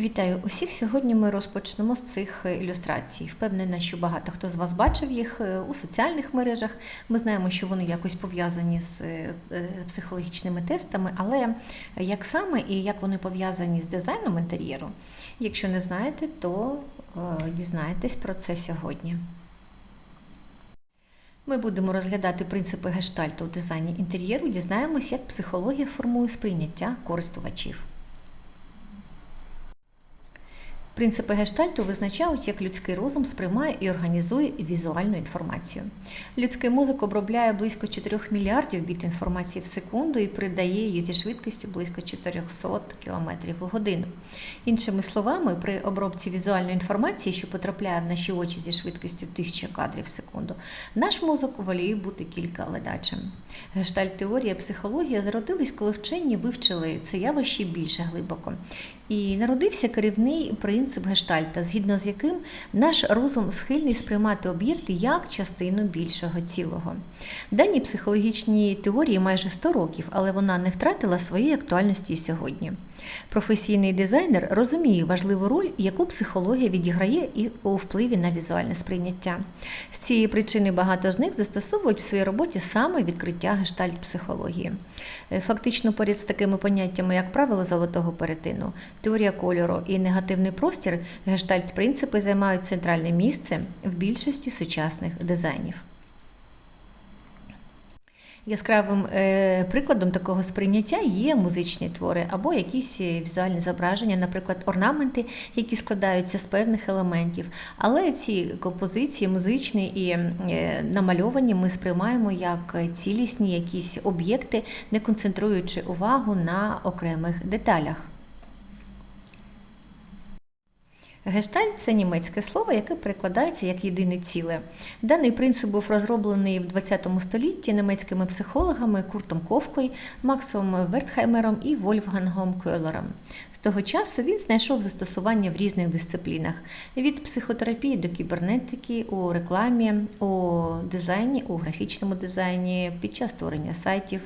Вітаю усіх. Сьогодні ми розпочнемо з цих е, ілюстрацій. Впевнена, що багато хто з вас бачив їх е, у соціальних мережах. Ми знаємо, що вони якось пов'язані з е, психологічними тестами, але як саме і як вони пов'язані з дизайном інтер'єру, якщо не знаєте, то дізнаєтесь про це сьогодні. Ми будемо розглядати принципи гештальту у дизайні інтер'єру, дізнаємось, як психологія формує сприйняття користувачів. Принципи гештальту визначають, як людський розум сприймає і організує візуальну інформацію. Людський мозок обробляє близько 4 мільярдів біт інформації в секунду і передає її зі швидкістю близько 400 км в годину. Іншими словами, при обробці візуальної інформації, що потрапляє в наші очі зі швидкістю 1000 кадрів в секунду, наш мозок воліє бути кілька ледачим. Гештальт-теорія, психологія зародились, коли вчені вивчили це явище більше глибоко. І народився керівний принцип гештальта, згідно з яким наш розум схильний сприймати об'єкти як частину більшого цілого. Дані психологічні теорії майже 100 років, але вона не втратила своєї актуальності сьогодні. Професійний дизайнер розуміє важливу роль, яку психологія відіграє і у впливі на візуальне сприйняття. З цієї причини багато з них застосовують в своїй роботі саме відкриття гештальт-психології. Е, Фактично, поряд з такими поняттями, як правило золотого перетину, теорія кольору і негативний простір, гештальт-принципи займають центральне місце в більшості сучасних дизайнів. Яскравим е, прикладом такого сприйняття є музичні твори або якісь е, візуальні зображення, наприклад, орнаменти, які складаються з певних елементів. Але ці композиції музичні і е, намальовані ми сприймаємо як цілісні якісь об'єкти, не концентруючи увагу на окремих деталях. Гештальт це німецьке слово, яке перекладається як єдине ціле. Даний принцип був розроблений в ХХ столітті німецькими психологами Куртом Ковкою, Максом Вертхаймером і Вольфгангом Кьолером. З того часу він знайшов застосування в різних дисциплінах: від психотерапії до кібернетики, у рекламі, у дизайні, у графічному дизайні, під час створення сайтів,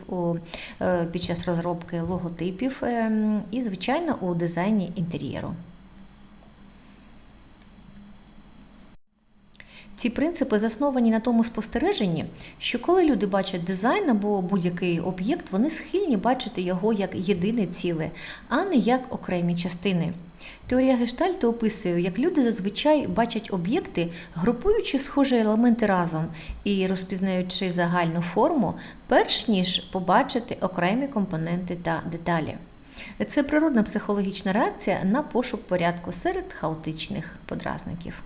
е, під час розробки логотипів ем, і, звичайно, у дизайні інтер'єру. Ці принципи засновані на тому спостереженні, що коли люди бачать дизайн або будь-який об'єкт, вони схильні бачити його як єдине ціле, а не як окремі частини. Теорія гештальту описує, як люди зазвичай бачать об'єкти, групуючи схожі елементи разом і розпізнаючи загальну форму, перш ніж побачити окремі компоненти та деталі. Це природна психологічна реакція на пошук порядку серед хаотичних подразників.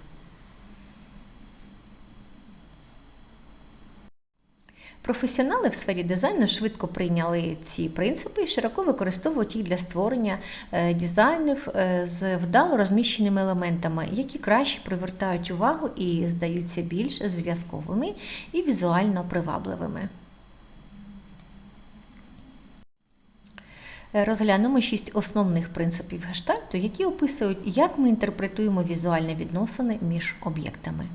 Професіонали в сфері дизайну швидко прийняли ці принципи і широко використовують їх для створення е, дизайнів е, з вдало розміщеними елементами, які краще привертають увагу і здаються більш зв'язковими і візуально привабливими. Е, Розглянемо шість основних принципів гештальту, які описують, як ми інтерпретуємо візуальні відносини між об'єктами.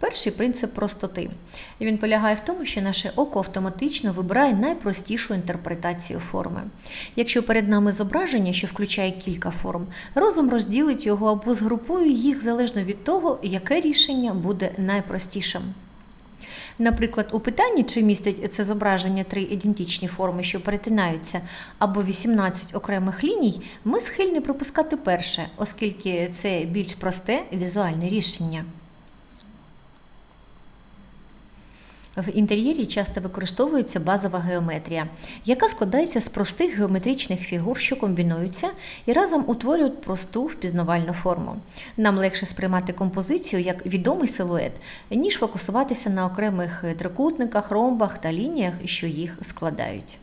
Перший принцип простоти. І він полягає в тому, що наше око автоматично вибирає найпростішу інтерпретацію форми. Якщо перед нами зображення, що включає кілька форм, розум розділить його або згрупує їх залежно від того, яке рішення буде найпростішим. Наприклад, у питанні, чи містить це зображення три ідентичні форми, що перетинаються, або 18 окремих ліній, ми схильні пропускати перше, оскільки це більш просте візуальне рішення. В інтер'єрі часто використовується базова геометрія, яка складається з простих геометричних фігур, що комбінуються і разом утворюють просту впізнавальну форму. Нам легше сприймати композицію як відомий силует, ніж фокусуватися на окремих трикутниках, ромбах та лініях, що їх складають.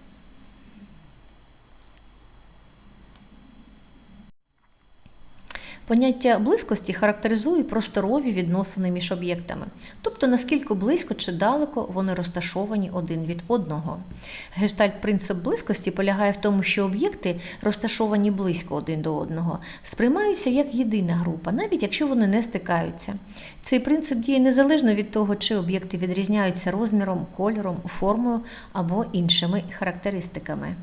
Поняття близькості характеризує просторові відносини між об'єктами, тобто наскільки близько чи далеко вони розташовані один від одного. Гештальт принцип близькості полягає в тому, що об'єкти, розташовані близько один до одного, сприймаються як єдина група, навіть якщо вони не стикаються. Цей принцип діє незалежно від того, чи об'єкти відрізняються розміром, кольором, формою або іншими характеристиками.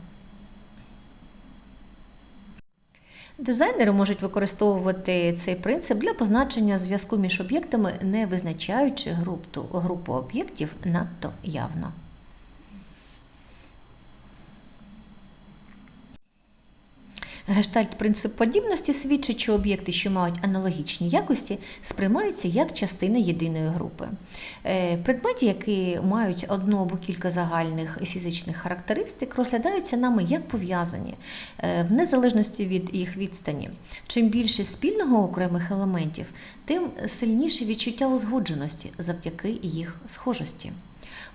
Дизайнери можуть використовувати цей принцип для позначення зв'язку між об'єктами, не визначаючи групу, групу об'єктів надто явно. Гештальт принцип подібності свідчить, що об'єкти, що мають аналогічні якості, сприймаються як частина єдиної групи. Е, Предмети, які мають одну або кілька загальних фізичних характеристик, розглядаються нами як пов'язані, е, в незалежності від їх відстані. Чим більше спільного окремих елементів, тим сильніше відчуття узгодженості завдяки їх схожості.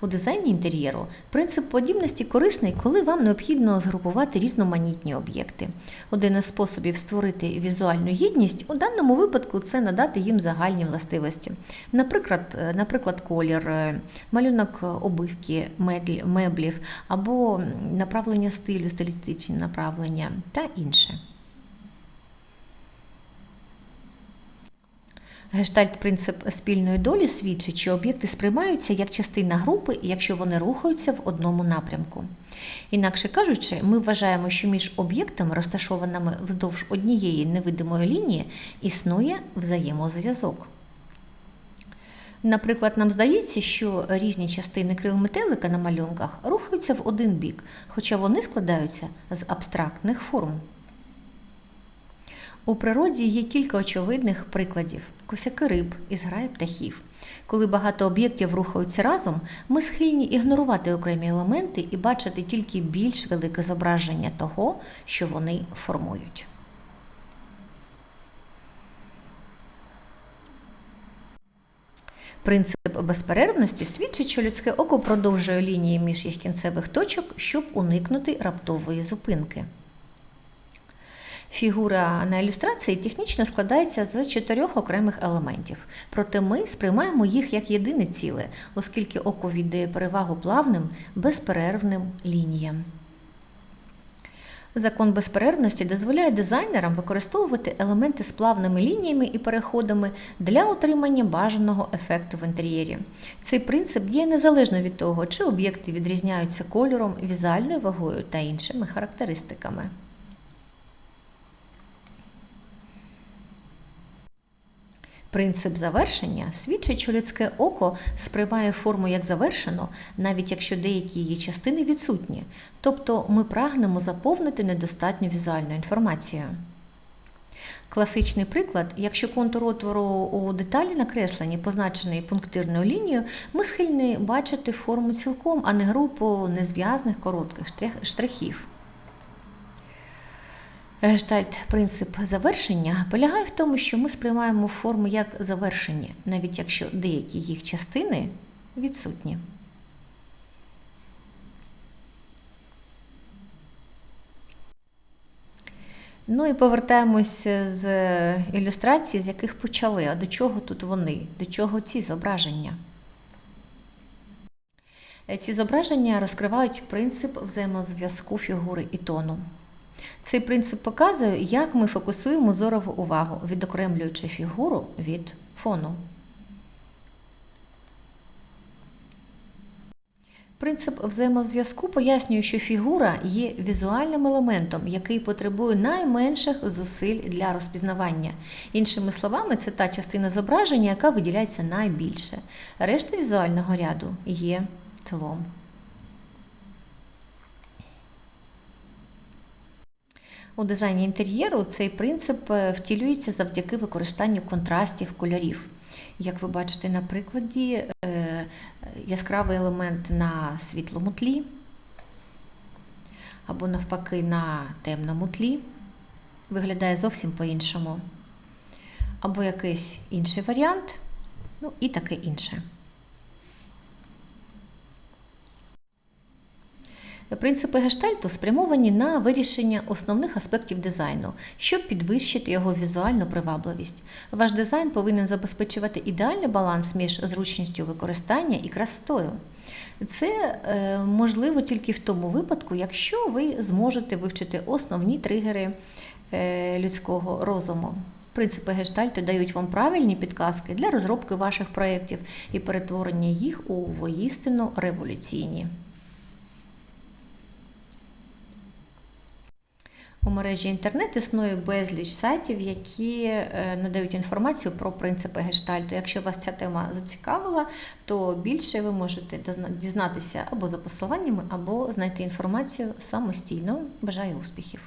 У дизайні інтер'єру принцип подібності корисний, коли вам необхідно згрупувати різноманітні об'єкти. Один із способів створити візуальну єдність у даному випадку це надати їм загальні властивості. Наприклад, е, наприклад, колір, е, малюнок обивки меблів або направлення стилю, стилістичні направлення та інше. Гештальт принцип спільної долі свідчить, що об'єкти сприймаються як частина групи, якщо вони рухаються в одному напрямку. Інакше кажучи, ми вважаємо, що між об'єктами, розташованими вздовж однієї невидимої лінії, існує взаємозв'язок. Наприклад, нам здається, що різні частини крил метелика на малюнках рухаються в один бік, хоча вони складаються з абстрактних форм. У природі є кілька очевидних прикладів: косяки риб і зграї птахів. Коли багато об'єктів рухаються разом, ми схильні ігнорувати окремі елементи і бачити тільки більш велике зображення того, що вони формують. Принцип безперервності свідчить, що людське око продовжує лінії між їх кінцевих точок, щоб уникнути раптової зупинки. Фігура на ілюстрації технічно складається з чотирьох окремих елементів, проте ми сприймаємо їх як єдине ціле, оскільки око віддає перевагу плавним, безперервним лініям. Закон безперервності дозволяє дизайнерам використовувати елементи з плавними лініями і переходами для отримання бажаного ефекту в інтер'єрі. Цей принцип діє незалежно від того, чи об'єкти відрізняються кольором, візуальною вагою та іншими характеристиками. Принцип завершення свідчить, що людське око сприймає форму як завершену, навіть якщо деякі її частини відсутні, тобто ми прагнемо заповнити недостатню візуальну інформацію. Класичний приклад, якщо контур отвору у деталі накреслені, позначений пунктирною лінією, ми схильні бачити форму цілком, а не групу незв'язних коротких штрихів. Гештальт принцип завершення полягає в тому, що ми сприймаємо форму як завершення, навіть якщо деякі їх частини відсутні. Ну і повертаємося з ілюстрацій, з яких почали. А до чого тут вони? До чого ці зображення? Ці зображення розкривають принцип взаємозв'язку фігури і тону. Цей принцип показує, як ми фокусуємо зорову увагу, відокремлюючи фігуру від фону. Принцип взаємозв'язку пояснює, що фігура є візуальним елементом, який потребує найменших зусиль для розпізнавання. Іншими словами, це та частина зображення, яка виділяється найбільше. Решта візуального ряду є тлом. У дизайні інтер'єру цей принцип е, втілюється завдяки використанню контрастів кольорів. Як ви бачите на прикладі, е, яскравий елемент на світлому тлі, або навпаки на темному тлі виглядає зовсім по-іншому. Або якийсь інший варіант, ну і таке інше. Принципи гештальту спрямовані на вирішення основних аспектів дизайну, щоб підвищити його візуальну привабливість. Ваш дизайн повинен забезпечувати ідеальний баланс між зручністю використання і красотою. Це е, можливо тільки в тому випадку, якщо ви зможете вивчити основні тригери е, людського розуму. Принципи гештальту дають вам правильні підказки для розробки ваших проєктів і перетворення їх у воїстину революційні. У мережі інтернет існує безліч сайтів, які е, надають інформацію про принципи гештальту. Якщо вас ця тема зацікавила, то більше ви можете дізнатися або за посиланнями, або знайти інформацію самостійно. Бажаю успіхів!